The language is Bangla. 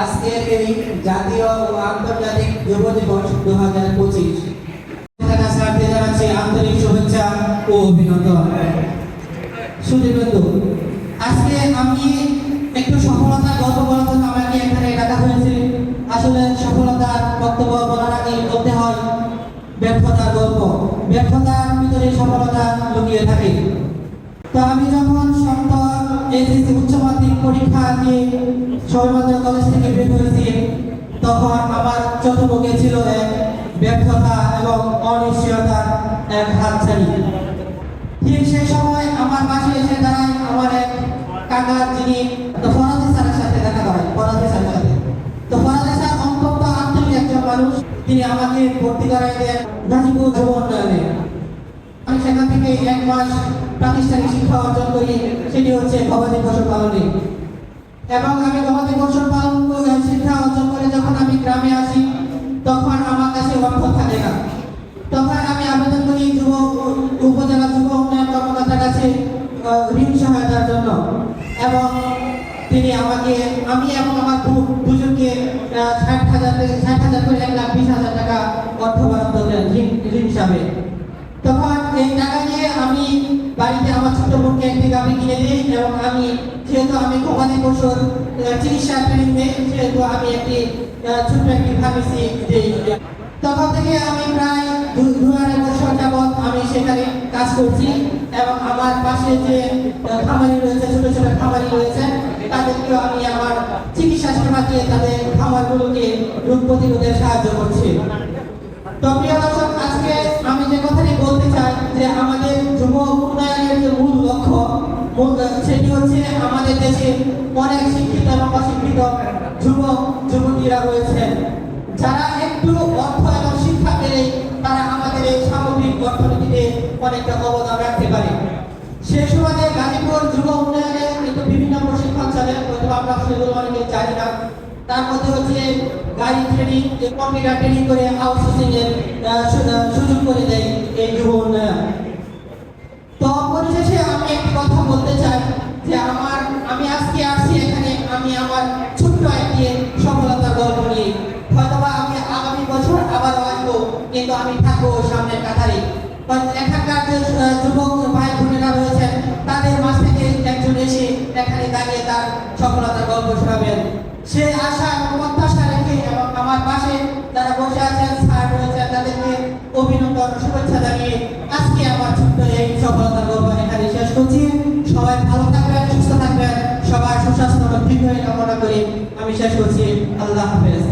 আজকের এই জাতীয় ও আন্তর্জাতিক যুব দিবস দু হাজার পঁচিশ আন্তরিক শুভেচ্ছা ও অভিনন্দন। সুদীবন্ধু আজকে আমি একটু সফলতার গল্প বলার জন্য আমাকে এখানে ডাকা হয়েছে। আসলে সফলতার বক্তব্য বলার আগে বলতে হয়, ব্যর্থতার গল্প। ব্যর্থতার ভিতরে সফলতা লুকিয়ে থাকে। তো আমি যখন সপ্তম এসএসসি উচ্চ মাধ্যমিক পরীক্ষা দিয়ে সবেমাত্র কলেজ থেকে বের হয়েছি, তখন আমার চতুর্মুখে ছিল এক ব্যর্থতা এবং অনিশ্চয়তার এক হাতছানি। ঠিক সেই সময় আমার পাশে এসে দাঁড়ায় আমার এক কাকা যিনি ফরাজি স্যারের সাথে দেখা করায় ফরাজি স্যারের সাথে। তো ফরাজি স্যার অন্তত আন্তরিক একজন মানুষ, তিনি আমাকে ভর্তি করাই দেন গাজীপুর যুব উন্নয়নে। আমি সেখান থেকে এক মাস প্রাতিষ্ঠানিক শিক্ষা অর্জন করি, সেটি হচ্ছে গবাদি পশু পালনে এবং আমি গবাদি পশু পালন শিক্ষা অর্জন করে যখন আমি গ্রামে আসি, তখন আমার কাছে অর্থ থাকে না। তখন আমি আবেদন করি, যুব উপজেলা যুব উন্নয়ন কর্মকর্তার কাছে ঋণ সহায়তার জন্য। এবং তিনি আমাকে, আমি এবং আমার দুজনকে ষাট হাজার থেকে, ষাট হাজার করে এক লাখ বিশ হাজার টাকা অর্থ বরাদ্দ দেন ঋণ হিসাবে। তখন এই টাকা নিয়ে আমি বাড়িতে আমার ছোট বোনকে একটি গাভি কিনে দিই এবং আমি যেহেতু আমি গবাদি পশুর আহ, চিকিৎসা ট্রেনিং নেই সেহেতু আমি একটি ছোট্ট একটি ফার্মেসি দিই তখন থেকে আমি প্রায় দু আড়াই বছর যাবৎ আমি সেখানে কাজ করছি এবং আমার পাশে যে খামারি রয়েছে ছোট ছোট খামারি রয়েছে তাদেরকেও আমি আমার চিকিৎসা সেবা দিয়ে তাদের খামারগুলোকে রোগ প্রতিরোধে সাহায্য করছি। তো প্রিয় দর্শক আজকে আমি যে কথাটি বলতে চাই যে আমাদের যুব উন্নয়নের যে মূল লক্ষ্য মূল আমাদের দেশে অনেক শিক্ষিত এবং অশিক্ষিত যুবক, যুবতীরা রয়েছেন। যারা একটু অর্থ এবং শিক্ষা পেলে তারা আমাদের এই সামগ্রিক অর্থনীতিতে অনেকটা অবদান রাখতে পারে। সেই সুবাদে গাজীপুর যুব উন্নয়নে কিন্তু বিভিন্ন প্রশিক্ষণ চলে হয়তো আমরা সেগুলো অনেকে জানি না। তার মধ্যে হচ্ছে গাড়ি ট্রেনিং কম্পিউটার ট্রেনিং করে আউটসোর্সিং এর এখানে দাঁড়িয়ে তার সফলতার গল্প শোনাবেন। সে আশা এবং প্রত্যাশা রেখে এবং আমার পাশে যারা বসে আছেন, স্যার রয়েছেন, তাদেরকে অভিনন্দন শুভেচ্ছা জানিয়ে আজকে আমার ছোট্ট এই সফলতার গল্প এখানে শেষ করছি। সবাই ভালো থাকবেন, সুস্থ থাকবেন, সবার সুস্বাস্থ্য ঠিক হয়ে কামনা করি আমি শেষ করছি। আল্লাহ হাফেজ।